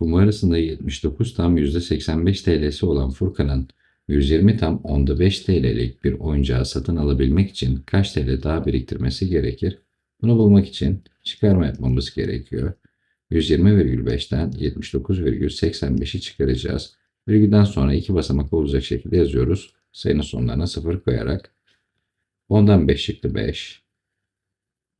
Kumarasında 79 tam %85 TL'si olan Furkan'ın 120 tam onda 5 TL'lik bir oyuncağı satın alabilmek için kaç TL daha biriktirmesi gerekir? Bunu bulmak için çıkarma yapmamız gerekiyor. 120,5'ten 79,85'i çıkaracağız. Virgülden sonra iki basamak olacak şekilde yazıyoruz. Sayının sonlarına 0 koyarak 10'dan 5 çıktı 5.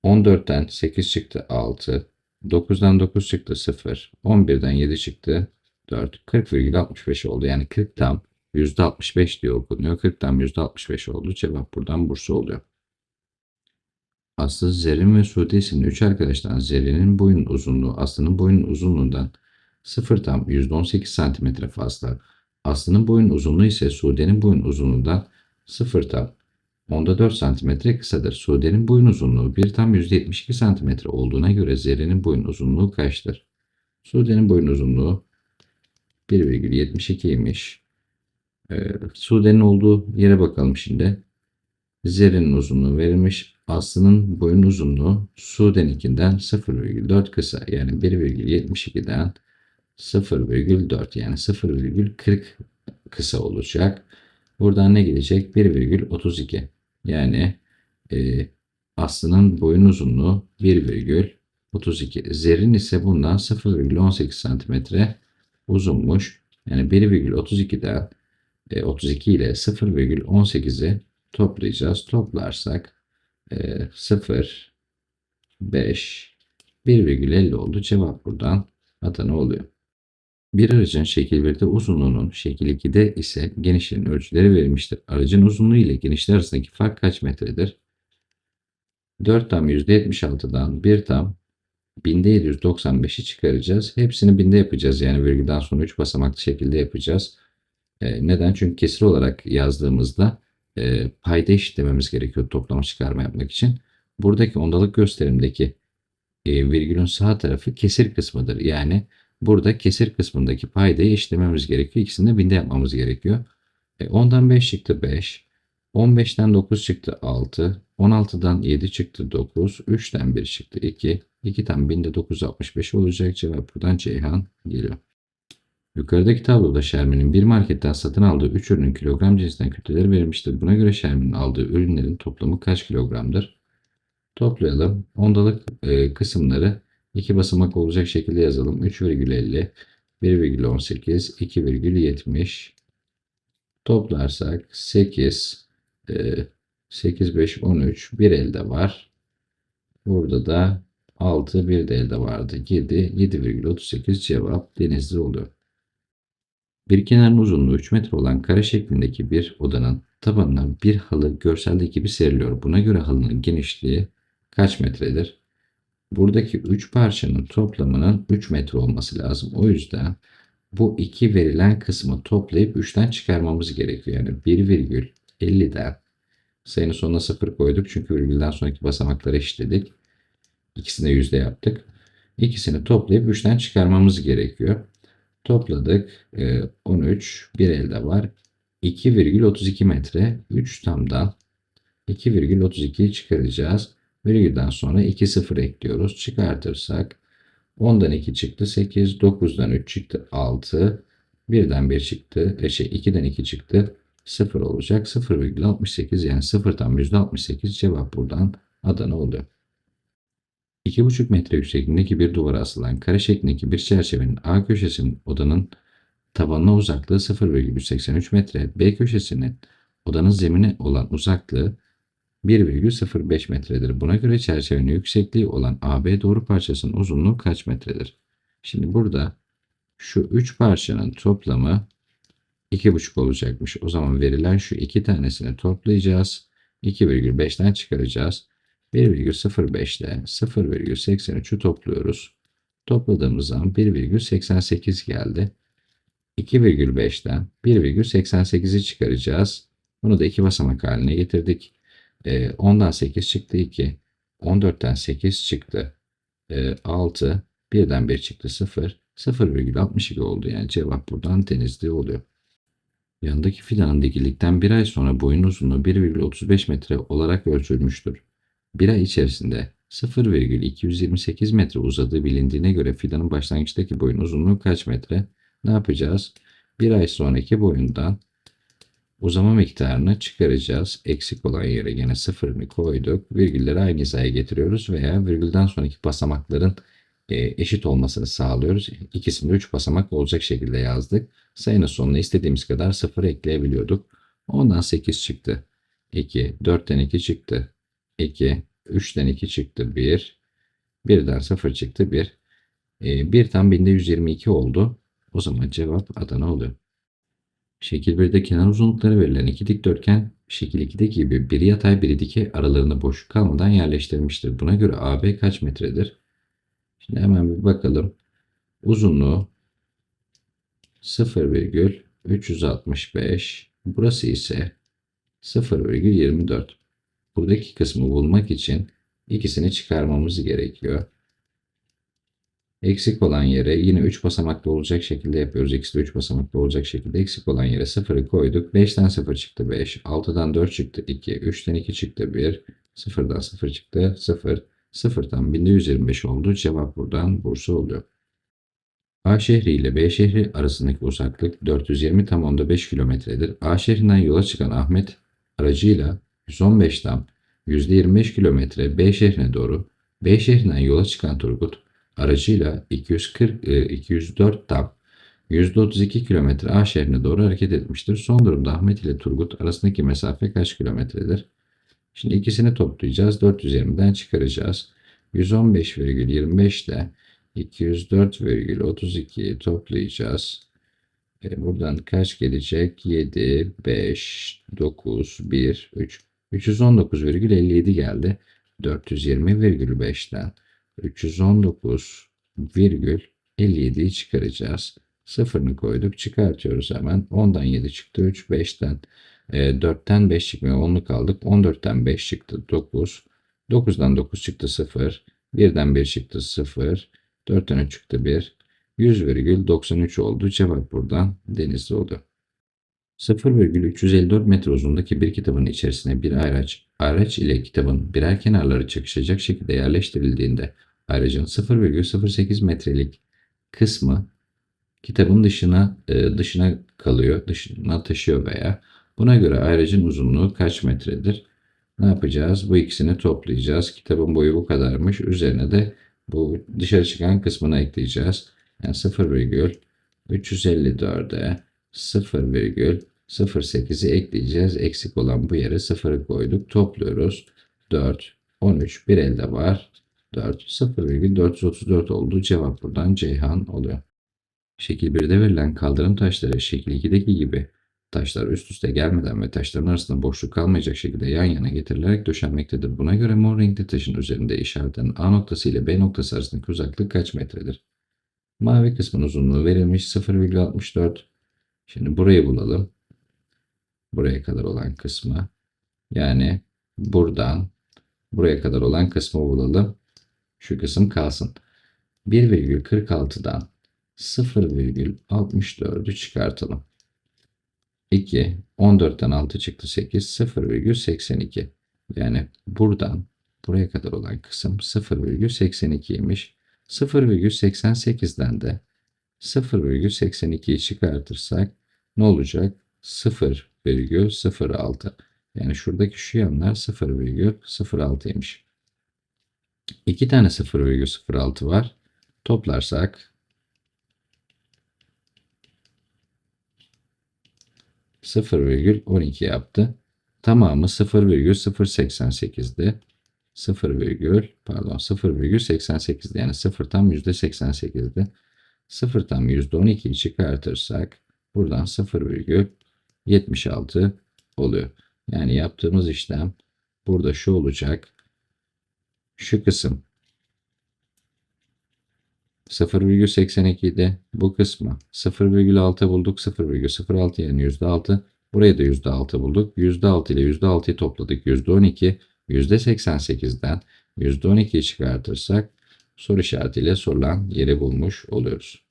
14'ten 8 çıktı 6. 9'dan 9 çıktı 0. 11'den 7 çıktı 4. 40,65 oldu. Yani 40 tam %65 diye okunuyor. 40 tam %65 oldu. Cevap buradan Bursa oluyor. Aslı, Zerrin ve Sude isimli 3 arkadaştan Zerrin'in boyun uzunluğu Aslı'nın boyun uzunluğundan 0 tam %18 cm fazla. Aslı'nın boyun uzunluğu ise Sude'nin boyun uzunluğundan 0 tam onda 4 cm kısadır. Sude'nin boyun uzunluğu 1 tam %72 cm olduğuna göre Zerrin'in boyun uzunluğu kaçtır? Sude'nin boyun uzunluğu 1,72 imiş. Ee, Sude'nin olduğu yere bakalım şimdi. Zerrin'in uzunluğu verilmiş. Aslı'nın boyun uzunluğu Sude'ninkinden 0,4 kısa. Yani 1,72'den 0,4 yani 0,40 kısa olacak. Buradan ne gelecek? 1,32. Yani e, Aslı'nın boyun uzunluğu 1,32. Zerrin ise bundan 0,18 cm uzunmuş. Yani 1,32'den e, 32 ile 0,18'i toplayacağız. Toplarsak e, 0, 5, 1,50 oldu. Cevap buradan Adana oluyor. Bir aracın şekil 1'de uzunluğunun şekil 2'de ise genişliğinin ölçüleri verilmiştir. Aracın uzunluğu ile genişliği arasındaki fark kaç metredir? 4 tam %76'dan 1 tam binde 795'i çıkaracağız. Hepsini binde yapacağız. Yani virgülden sonra 3 basamaklı şekilde yapacağız. E, neden? Çünkü kesir olarak yazdığımızda e, payda eşitlememiz gerekiyor toplama çıkarma yapmak için. Buradaki ondalık gösterimdeki e, virgülün sağ tarafı kesir kısmıdır. Yani burada kesir kısmındaki paydayı eşitlememiz gerekiyor. İkisini de binde yapmamız gerekiyor. E, 10'dan 5 çıktı 5. 15'ten 9 çıktı 6. 16'dan 7 çıktı 9. 3'ten 1 çıktı 2. 2'den binde 965 olacak. Cevap buradan Ceyhan geliyor. Yukarıdaki tabloda Şermin'in bir marketten satın aldığı 3 ürünün kilogram cinsinden kütleleri verilmiştir. Buna göre Şermin'in aldığı ürünlerin toplamı kaç kilogramdır? Toplayalım. Ondalık e, kısımları iki basamak olacak şekilde yazalım. 3,50, 1,18, 2,70. Toplarsak 8, e, 8, 5, 13, bir elde var. Burada da 6, bir de elde vardı. 7, 7,38 cevap denizli oluyor. Bir kenarın uzunluğu 3 metre olan kare şeklindeki bir odanın tabanına bir halı görseldeki gibi seriliyor. Buna göre halının genişliği kaç metredir? Buradaki 3 parçanın toplamının 3 metre olması lazım. O yüzden bu iki verilen kısmı toplayıp 3'ten çıkarmamız gerekiyor. Yani 1,50'den sayının sonuna 0 koyduk. Çünkü virgülden sonraki basamakları eşitledik. İkisini de yüzde yaptık. İkisini toplayıp 3'ten çıkarmamız gerekiyor. Topladık. E, 13 bir elde var. 2,32 metre. 3 tamdan 2,32'yi çıkaracağız. Virgülden sonra 2 sıfır ekliyoruz. Çıkartırsak 10'dan 2 çıktı 8, 9'dan 3 çıktı 6, 1'den 1 çıktı, e şey 2'den 2 çıktı 0 olacak. 0,68 yani 0 tam %68 cevap buradan Adana oluyor. 2,5 metre yüksekliğindeki bir duvara asılan kare şeklindeki bir çerçevenin A köşesinin odanın tabanına uzaklığı 0,183 metre, B köşesinin odanın zemine olan uzaklığı 1,05 metredir. Buna göre çerçevenin yüksekliği olan AB doğru parçasının uzunluğu kaç metredir? Şimdi burada şu 3 parçanın toplamı 2,5 olacakmış. O zaman verilen şu iki tanesini toplayacağız. 2,5'ten çıkaracağız. 1,05 ile 0,83'ü topluyoruz. Topladığımız zaman 1,88 geldi. 2,5'ten 1,88'i çıkaracağız. Bunu da iki basamak haline getirdik. E, 10'dan 8 çıktı 2. 14'ten 8 çıktı. E, 6. 1'den 1 çıktı 0. 0,62 oldu. Yani cevap buradan denizli oluyor. Yanındaki fidanın dikildikten bir ay sonra boyun uzunluğu 1,35 metre olarak ölçülmüştür. Bir ay içerisinde 0,228 metre uzadığı bilindiğine göre fidanın başlangıçtaki boyun uzunluğu kaç metre? Ne yapacağız? Bir ay sonraki boyundan uzama miktarını çıkaracağız. Eksik olan yere yine sıfırını koyduk. Virgülleri aynı hizaya getiriyoruz veya virgülden sonraki basamakların e, eşit olmasını sağlıyoruz. İkisinde 3 basamak olacak şekilde yazdık. Sayının sonuna istediğimiz kadar sıfır ekleyebiliyorduk. Ondan 8 çıktı. 2, 4'ten 2 çıktı. 2, 3'ten 2 çıktı. 1, 1'den 0 çıktı. 1. E, 1 tam binde 122 oldu. O zaman cevap Adana oluyor. Şekil 1'de kenar uzunlukları verilen iki dikdörtgen şekil 2'deki gibi biri yatay biri dikey aralarında boşluk kalmadan yerleştirilmiştir. Buna göre AB kaç metredir? Şimdi hemen bir bakalım. Uzunluğu 0,365. Burası ise 0,24. Buradaki kısmı bulmak için ikisini çıkarmamız gerekiyor. Eksik olan yere yine 3 basamaklı olacak şekilde yapıyoruz. Eksi 3 basamaklı olacak şekilde eksik olan yere 0'ı koyduk. 5'ten 0 çıktı 5. 6'dan 4 çıktı 2. 3'ten 2 çıktı 1. 0'dan 0 çıktı 0. 0'dan 1125 oldu. Cevap buradan Bursa oluyor. A şehri ile B şehri arasındaki uzaklık 420 tam onda 5 kilometredir. A şehrinden yola çıkan Ahmet aracıyla 115 tam %25 kilometre B şehrine doğru, B şehrinden yola çıkan Turgut aracıyla 240 e, 204 tam %32 kilometre A şehrine doğru hareket etmiştir. Son durumda Ahmet ile Turgut arasındaki mesafe kaç kilometredir? Şimdi ikisini toplayacağız. 420'den çıkaracağız. 115,25 ile 204,32'yi toplayacağız. E, buradan kaç gelecek? 7, 5, 9, 1, 3. 319,57 geldi. 420,5'ten 319,57'yi çıkaracağız. Sıfırını koyduk. Çıkartıyoruz hemen. 10'dan 7 çıktı. 3, 5'ten e, 4'ten 5 çıkmıyor. 10'lu kaldık. 14'ten 5 çıktı. 9. 9'dan 9 çıktı 0. 1'den 1 çıktı 0. 4'ten 3 çıktı 1. 100,93 oldu. Cevap buradan denizli oldu. 0,354 metre uzunluğundaki bir kitabın içerisine bir araç, araç ile kitabın birer kenarları çakışacak şekilde yerleştirildiğinde aracın 0,08 metrelik kısmı kitabın dışına e, dışına kalıyor, dışına taşıyor veya buna göre aracın uzunluğu kaç metredir? Ne yapacağız? Bu ikisini toplayacağız. Kitabın boyu bu kadarmış. Üzerine de bu dışarı çıkan kısmını ekleyeceğiz. Yani 0,354'e 0,08'i ekleyeceğiz. Eksik olan bu yere 0'ı koyduk. Topluyoruz. 4, 13, bir elde var. 4, 0,434 oldu. Cevap buradan Ceyhan oluyor. Şekil 1'de verilen kaldırım taşları şekil 2'deki gibi taşlar üst üste gelmeden ve taşların arasında boşluk kalmayacak şekilde yan yana getirilerek döşenmektedir. Buna göre mor renkli taşın üzerinde işaretlenen A noktası ile B noktası arasındaki uzaklık kaç metredir? Mavi kısmın uzunluğu verilmiş 0,64. Şimdi burayı bulalım. Buraya kadar olan kısmı. Yani buradan buraya kadar olan kısmı bulalım. Şu kısım kalsın. 1,46'dan 0,64'ü çıkartalım. 2, 14'ten 6 çıktı 8, 0,82. Yani buradan buraya kadar olan kısım 0,82'ymiş. 0,88'den de 0,82'yi çıkartırsak ne olacak? 0,06. Yani şuradaki şu yanlar 0,06'ymış. İki tane 0,06 var. Toplarsak 0,12 yaptı. Tamamı 0,088'di. 0, pardon 0,88'di. Yani 0 tam %88'di. 0 tam %12'yi çıkartırsak buradan 0,76 oluyor. Yani yaptığımız işlem burada şu olacak. Şu kısım 0,82'de bu kısmı 0,6 bulduk. 0,06 yani %6. Buraya da %6 bulduk. %6 ile %6'yı topladık. %12. %88'den %12'yi çıkartırsak soru işaretiyle sorulan yeri bulmuş oluyoruz.